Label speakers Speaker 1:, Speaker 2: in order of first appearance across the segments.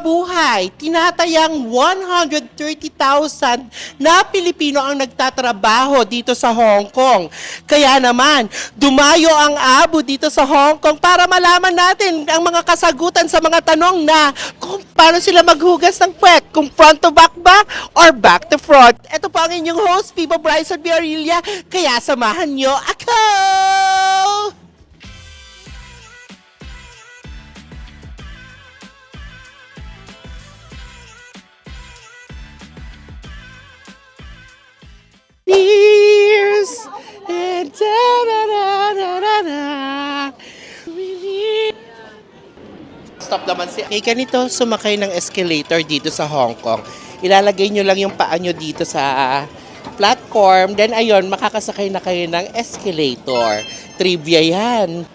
Speaker 1: mabuhay. Tinatayang 130,000 na Pilipino ang nagtatrabaho dito sa Hong Kong. Kaya naman, dumayo ang abo dito sa Hong Kong para malaman natin ang mga kasagutan sa mga tanong na kung paano sila maghugas ng puwet, kung front to back ba or back to front. Ito po ang inyong host, Pipa Bryson Biarilia, kaya samahan nyo ako! Stop naman si Kaya ganito, sumakay ng escalator dito sa Hong Kong. Ilalagay nyo lang yung paa nyo dito sa platform. Then ayun, makakasakay na kayo ng escalator. Trivia yan.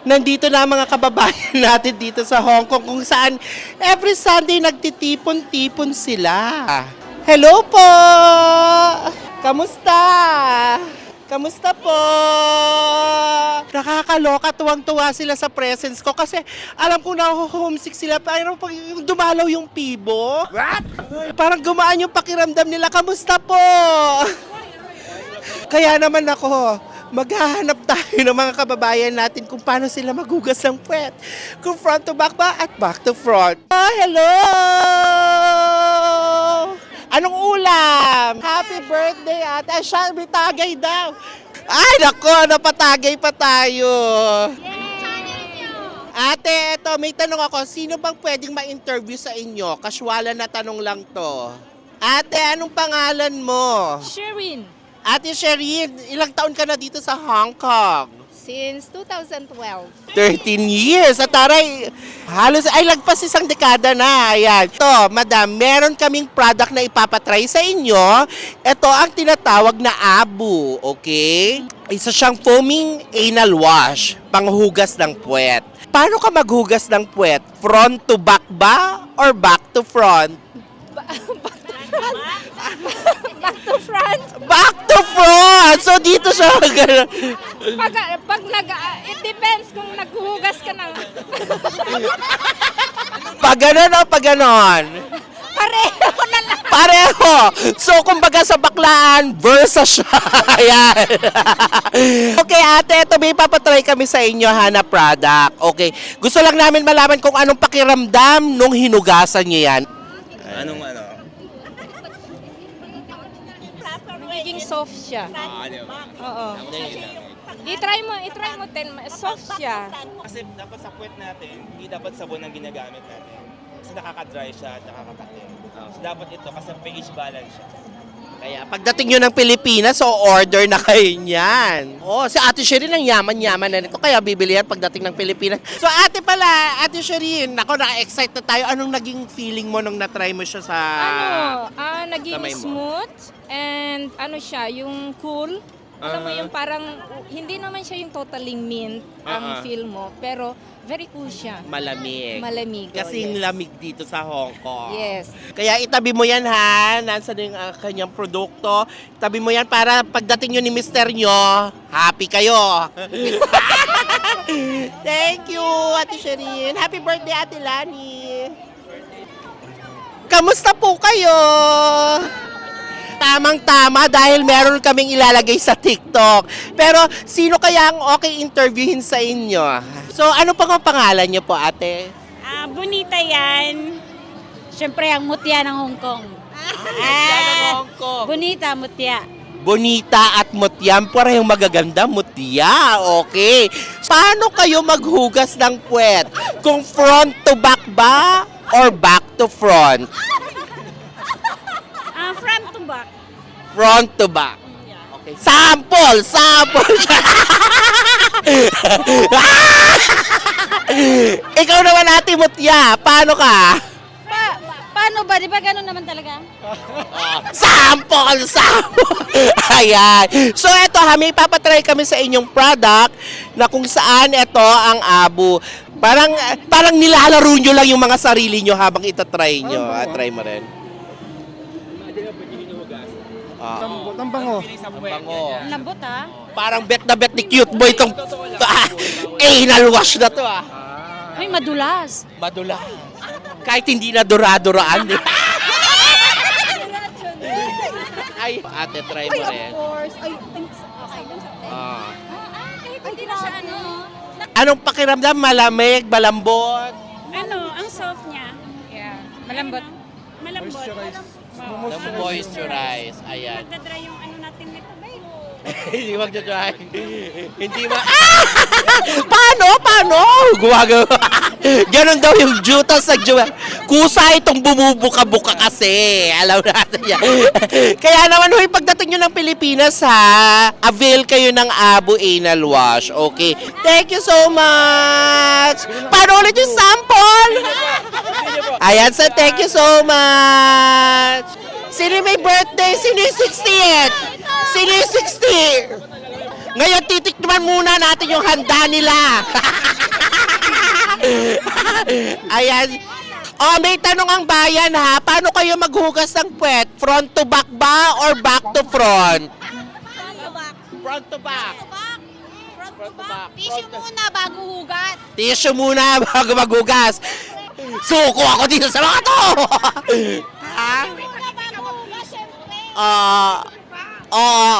Speaker 1: Nandito na mga kababayan natin dito sa Hong Kong kung saan every Sunday nagtitipon-tipon sila. Hello po! Kamusta? Kamusta po? Nakakaloka, tuwang-tuwa sila sa presence ko kasi alam ko na homesick sila. Parang pag yung dumalaw yung pibo. What? Parang gumaan yung pakiramdam nila. Kamusta po? Kaya naman ako, maghahanap tayo ng mga kababayan natin kung paano sila magugas ng puwet. Kung front to back ba at back to front. Ah, hello! Anong ulam? Happy birthday ate. Ay, siya, may tagay daw. Ay, nako, napatagay pa tayo. Ate, eto, may tanong ako. Sino bang pwedeng ma-interview sa inyo? Kaswalan na tanong lang to. Ate, anong pangalan mo?
Speaker 2: Sherwin,
Speaker 1: Ate Sherin, ilang taon ka na dito sa Hong Kong?
Speaker 2: Since 2012.
Speaker 1: 13 years. At taray, halos ay lagpas isang dekada na. Ayan. Ito, madam, meron kaming product na ipapatry sa inyo. Ito ang tinatawag na Abu, okay? Isa siyang foaming anal wash, panghugas ng puwet. Paano ka maghugas ng puwet? Front to back ba or back to front?
Speaker 2: Back to front.
Speaker 1: Back to front! So dito siya.
Speaker 2: Pag, pag nag, it depends kung naghuhugas ka ng
Speaker 1: Pag ganon o pag ganon?
Speaker 2: pareho na lang.
Speaker 1: Pareho! So, kumbaga sa baklaan, versa siya. Ayan. okay, ate, ito may papatry kami sa inyo, ha, na product. Okay. Gusto lang namin malaman kung anong pakiramdam nung hinugasan niyo yan.
Speaker 3: Anong ano?
Speaker 2: Magiging soft siya.
Speaker 3: Ah, ano?
Speaker 2: Oo. I-try mo, i-try mo, ten, soft siya.
Speaker 3: Kasi dapat sa puwet natin, hindi dapat sabon ang ginagamit natin. Kasi nakaka-dry siya at nakakapatid. So dapat ito kasi pH balance siya.
Speaker 1: Kaya pagdating nyo ng Pilipinas, so order na kayo niyan. Oh, si Ate Sherin ang yaman-yaman na nito. Kaya bibili yan pagdating ng Pilipinas. So ate pala, Ate Sherin, ako na-excite na tayo. Anong naging feeling mo nung na-try mo siya sa...
Speaker 2: ano, ah, naging
Speaker 1: kamay mo.
Speaker 2: smooth and ano siya, yung cool. Alam mo
Speaker 1: Ah.
Speaker 2: yung parang, hindi naman siya yung totally mint
Speaker 1: Ah, ah.
Speaker 2: ang feel mo, pero very cool siya.
Speaker 1: Malamig.
Speaker 2: Malamig. oh,
Speaker 1: Kasi
Speaker 2: yes.
Speaker 1: lamig dito sa Hong Kong.
Speaker 2: Yes.
Speaker 1: Kaya itabi mo yan ha, nasaan yung ah, kanyang produkto. Itabi mo yan para pagdating nyo ni mister nyo, happy kayo. Thank you, Ate Sherin. Happy birthday, Ate Lani. Kamusta po kayo? Tamang-tama dahil meron kaming ilalagay sa TikTok. Pero sino kaya ang okay interviewin sa inyo? So ano pa ang pangalan niyo po, ate?
Speaker 4: Ah, bonita yan. Siyempre, ang mutya ng Hong Kong.
Speaker 1: Ah, Hong Kong.
Speaker 4: Bonita, mutya.
Speaker 1: Bonita at mutyam, parehong magaganda, mutya. Okay. Paano kayo maghugas ng puwet? Kung front to back ba or back to front?
Speaker 4: Front to back.
Speaker 1: Okay. Sample! Sample! Ikaw naman ate mutya, paano ka?
Speaker 4: Pa, pa- paano ba? Di ba ganun naman talaga?
Speaker 1: Sample! Sample! Ayan. So, eto ha, may papatry kami sa inyong product na kung saan ito ang abo. Parang, parang nilalaro nyo lang yung mga sarili nyo habang itatry nyo. Ah, try mo rin. Ah,
Speaker 5: Ang bango.
Speaker 1: ang bango.
Speaker 4: Ang lambot ha?
Speaker 1: Parang bet na bet ni cute boy tong ah, anal wash na to ah.
Speaker 4: Ay, madulas.
Speaker 1: Madula. Kahit hindi na dura-duraan. di ba? Ay, ate, try mo rin.
Speaker 2: course. Ay, okay dun sa
Speaker 1: Ah.
Speaker 2: Hindi na siya ano.
Speaker 1: Anong pakiramdam? Malamig, malambot?
Speaker 4: Ano, ang soft niya.
Speaker 2: Yeah. Malambot.
Speaker 4: Malambot.
Speaker 1: Moisturize. Ayan.
Speaker 4: Magdadry yung
Speaker 1: Hindi magdadry. Hindi ma... Ah! Paano? Paano? Gumagawa. Ganon daw yung jutas sa juwa. Kusa itong bumubuka-buka kasi. Alam natin yan. Kaya naman, huy, pagdating nyo ng Pilipinas, ha, avail kayo ng Abu Anal Wash. Okay? Thank you so much. Paano ulit yung sample? Ayan, sir. Thank you so much. Sino may birthday? Sino yung 60th? Sino yung 60? Ngayon, titikman muna natin yung handa nila. Ayan. Oh, may tanong ang bayan ha. Paano kayo maghugas ng puwet? Front to back ba or back to front? Front to back. Front to back.
Speaker 2: Tissue muna bago hugas.
Speaker 1: Tissue muna bago maghugas. Suko ako dito sa mga to. ha? Ah. Oo.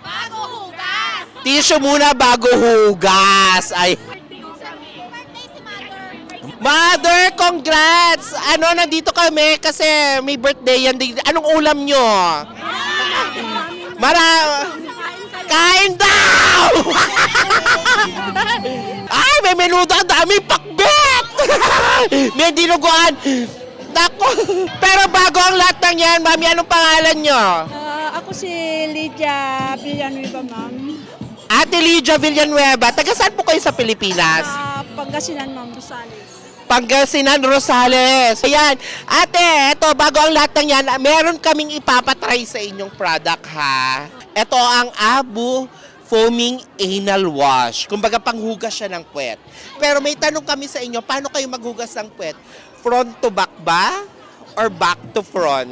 Speaker 2: Bago hugas.
Speaker 1: Tissue muna bago hugas. Ay.
Speaker 2: Mother.
Speaker 1: Congrats! Ano, nandito kami kasi may birthday yan. Anong ulam nyo? Mara... Kain daw! Ay, may menudo. Ang dami pakbet! may dinuguan. Nako. Pero bago ang lahat ng yan, mami, anong pangalan nyo?
Speaker 5: Ah, ako si Lydia Villanueva, ma'am.
Speaker 1: Ate Lydia Villanueva. Taga saan po kayo sa Pilipinas?
Speaker 5: Sa Pangasinan, ma'am, Rosales.
Speaker 1: Pangasinan Rosales. Ayan. Ate, eto, bago ang lahat ng yan, meron kaming ipapatry sa inyong product, ha? Ito ang Abu Foaming Anal Wash. Kumbaga, panghugas siya ng puwet. Pero may tanong kami sa inyo, paano kayo maghugas ng puwet? Front to back ba? Or back to front?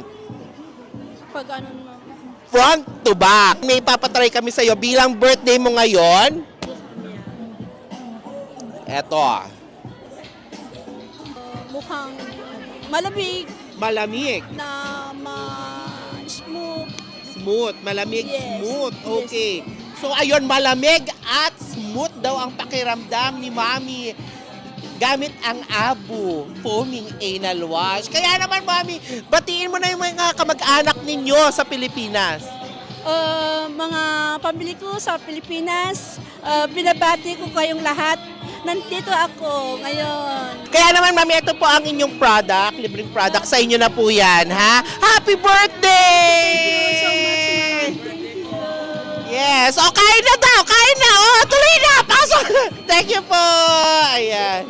Speaker 5: Pag ano, ma'am.
Speaker 1: Front to back. May ipapatry kami sa iyo bilang birthday mo ngayon. Eto,
Speaker 5: Ah, mukhang malamig
Speaker 1: malamig.
Speaker 5: na ma-smooth.
Speaker 1: Smooth, malamig,
Speaker 5: Yes.
Speaker 1: smooth.
Speaker 5: Yes.
Speaker 1: So ayun, malamig at smooth daw ang pakiramdam ni Mami gamit ang Abu Foaming Anal Wash. Kaya naman, Mami, batiin mo na yung mga kamag-anak ninyo sa Pilipinas.
Speaker 5: Ah, mga pamilya ko sa Pilipinas, ah, binabati ko kayong lahat. Nandito ako ngayon.
Speaker 1: Kaya naman, Mami, ito po ang inyong product, libreng product. Sa inyo na po yan, ha? Happy birthday! Yes. O, kain na daw. Kain na. O, tuloy na. Pasok. Thank you po. Ayan.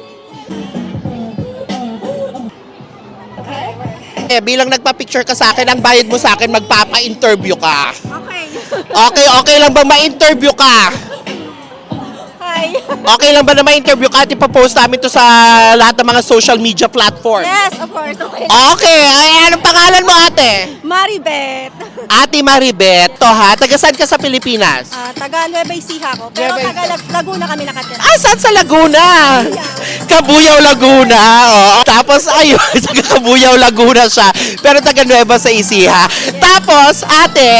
Speaker 1: Eh, bilang nagpa-picture ka sa akin, ang bayad mo sa akin, magpapa-interview ka.
Speaker 5: Okay.
Speaker 1: Okay, okay lang ba ma-interview ka?
Speaker 5: Hi.
Speaker 1: Okay lang ba na ma-interview ka at ipapost namin to sa lahat ng mga social media platform?
Speaker 5: Yes, of course. Okay.
Speaker 1: Okay, ay, anong pangalan mo ate?
Speaker 5: Maribet.
Speaker 1: Ate Maribet, to ha, taga saan ka sa Pilipinas?
Speaker 5: Ah, taga Nueva Ecija ko. Pero
Speaker 1: Nueva
Speaker 5: taga Lag- Laguna kami nakatira.
Speaker 1: Ah, saan sa Laguna? Kabuyaw, Laguna. Oo. Tapos, ayun, taga Kabuyaw, Laguna siya. Pero taga Nueva sa Ecija. Tapos, ate,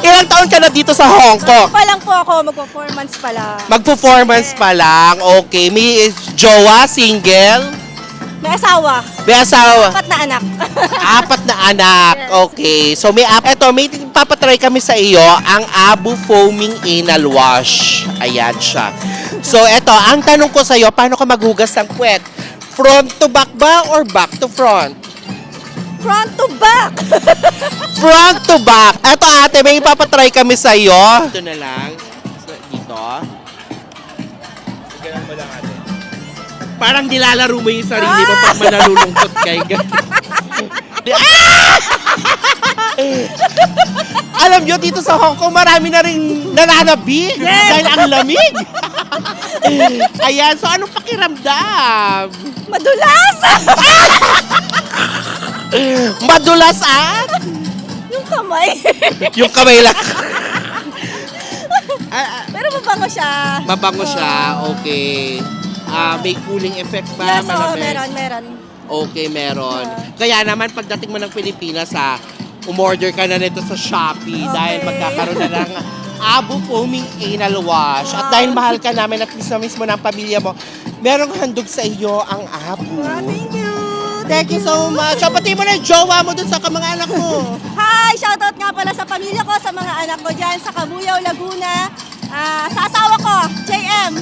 Speaker 1: ilang taon ka na dito sa Hong Kong?
Speaker 5: Pa lang po ako, mag-performance pala.
Speaker 1: Mag-performance pa lang. Okay. May jowa, single?
Speaker 5: May asawa.
Speaker 1: May asawa?
Speaker 5: Apat na anak.
Speaker 1: Apat na anak. Okay. So may app. Ito, may papatry kami sa iyo ang Abu Foaming Anal Wash. Ayan siya. So ito, ang tanong ko sa iyo, paano ka maghugas ng puwet? Front to back ba or back to front?
Speaker 5: Front to back.
Speaker 1: Front to back. Ito ate, may ipapatry kami sa iyo. Ito na lang. Parang nilalaro mo yung sarili mo pag manalulungkot kay Alam nyo, dito sa Hong Kong, marami na rin nananabig dahil ang lamig. Ayan, so anong pakiramdam?
Speaker 5: Madulas.
Speaker 1: Madulas at
Speaker 5: Yung kamay.
Speaker 1: yung kamay lang. Ah, ah,
Speaker 5: Pero mabango siya.
Speaker 1: mabango siya, okay. Ah, may cooling effect ba?
Speaker 5: Yes, oo,
Speaker 1: Malamig?
Speaker 5: meron, meron.
Speaker 1: Okay, meron. Kaya naman, pagdating mo ng Pilipinas, ha, umorder ka na nito sa Shopee dahil magkakaroon na ng Abu Foaming Anal Wash. At dahil mahal ka namin at miss na miss mo ng pamilya mo, merong handog sa iyo ang Abu.
Speaker 5: Thank you!
Speaker 1: Thank you so much. O, pati mo na yung jowa mo dun sa mga anak mo.
Speaker 5: Hi! Shoutout nga pala sa pamilya ko, sa mga anak ko dyan sa Kabuyaw, Laguna. Ah, sa asawa ko, JM.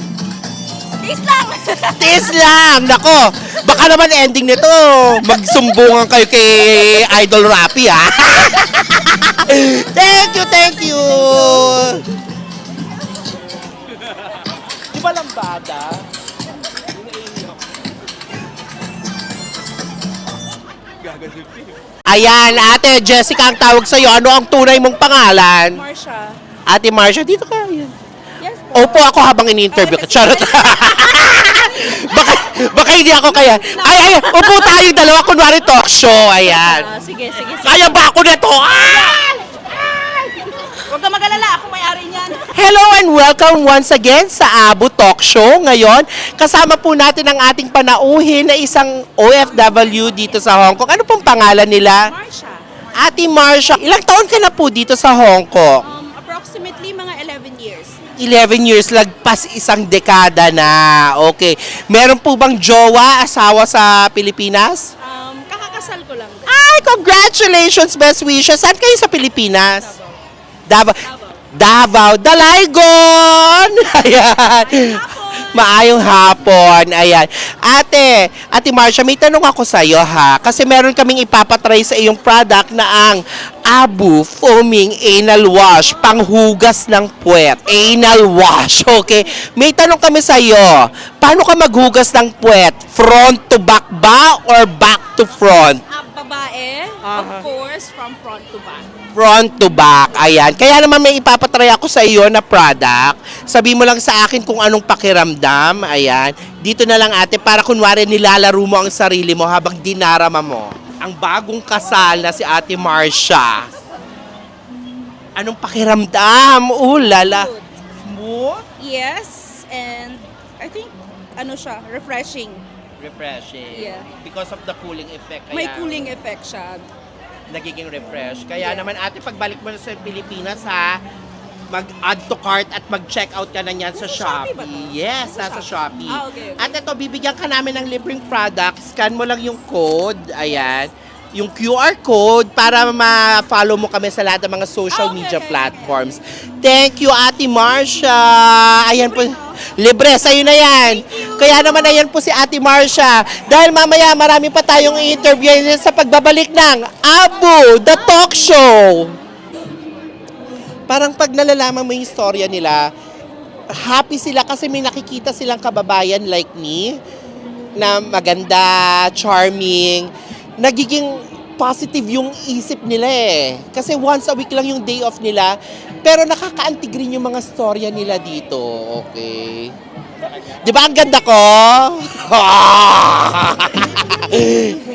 Speaker 5: Peace lang!
Speaker 1: Tiis lang! Nako, baka naman ending nito. Magsumbungan kayo kay Idol Rappi, ha? thank you, thank you! Di ba lambada? Ayan, ate Jessica ang tawag sa'yo. Ano ang tunay mong pangalan?
Speaker 5: Marsha.
Speaker 1: Ate Marcia, dito ka. Opo ako habang in-interview ka. Charot. baka, baka hindi ako kaya. Ay, ay, upo tayo dalawa. Kunwari talk show. Ayan.
Speaker 5: Ah, sige, sige, sige.
Speaker 1: Kaya ba ako nito? Ah!
Speaker 5: Huwag ka mag-alala, ako may-ari niyan.
Speaker 1: Hello and welcome once again sa Abu Talk Show. Ngayon, kasama po natin ang ating panauhin na isang OFW dito sa Hong Kong. Ano pong pangalan nila?
Speaker 5: Marsha.
Speaker 1: Ate Marcia, ilang taon ka na po dito sa Hong Kong?
Speaker 5: 11 years,
Speaker 1: lagpas isang dekada na. Okay. Meron po bang jowa, asawa sa Pilipinas?
Speaker 5: Um, kakakasal ko lang.
Speaker 1: Ay, congratulations, best wishes. Saan kayo sa Pilipinas? Davao. Davao. Dalaygon! Ayan. Maayong hapon. Ayan. Ate, Ate Marcia, may tanong ako sa iyo ha. Kasi meron kaming ipapatry sa iyong product na ang Abu Foaming Anal Wash. Panghugas ng puwet. Anal Wash. Okay? May tanong kami sa iyo. Paano ka maghugas ng puwet? Front to back ba or back to front?
Speaker 5: Ah, babae, of course, from front to back.
Speaker 1: Front to back. Ayan. Kaya naman may ipapatry ako sa iyo na product. Sabi mo lang sa akin kung anong pakiramdam. Ayan. Dito na lang ate para kunwari nilalaro mo ang sarili mo habang dinarama mo. Ang bagong kasal na si ate Marcia. Anong pakiramdam? Oh, lala. Smooth?
Speaker 5: Yes, and I think, ano siya, refreshing.
Speaker 1: Refreshing.
Speaker 5: Yeah.
Speaker 1: Because of the cooling effect.
Speaker 5: May
Speaker 1: kaya-
Speaker 5: cooling effect siya.
Speaker 1: Nagiging refresh. Kaya
Speaker 5: Yeah.
Speaker 1: naman ate, pagbalik mo na sa Pilipinas ha, mag-add to cart at mag-check out ka na yan sa
Speaker 5: Sa Shopee
Speaker 1: Shopee. Yes,
Speaker 5: Sa
Speaker 1: nasa
Speaker 5: Shopee.
Speaker 1: Shopee.
Speaker 5: Ah, okay, okay.
Speaker 1: At ito, bibigyan ka namin ng libreng product. Scan mo lang yung code. Ayan. Yung QR code para ma-follow mo kami sa lahat ng mga social
Speaker 5: Ah, okay,
Speaker 1: media
Speaker 5: okay,
Speaker 1: platforms. Thank you, Ate Marcia. Ayan po. Libre, sa'yo na yan. Kaya naman ayan po si Ate Marcia. Dahil mamaya marami pa tayong i-interview sa pagbabalik ng Abu, The Talk Show. Parang pag nalalaman mo yung istorya nila, happy sila kasi may nakikita silang kababayan like me na maganda, charming, nagiging positive yung isip nila eh. Kasi once a week lang yung day off nila, pero nakakaantig rin yung mga storya nila dito. Okay. Di ba ang ganda ko?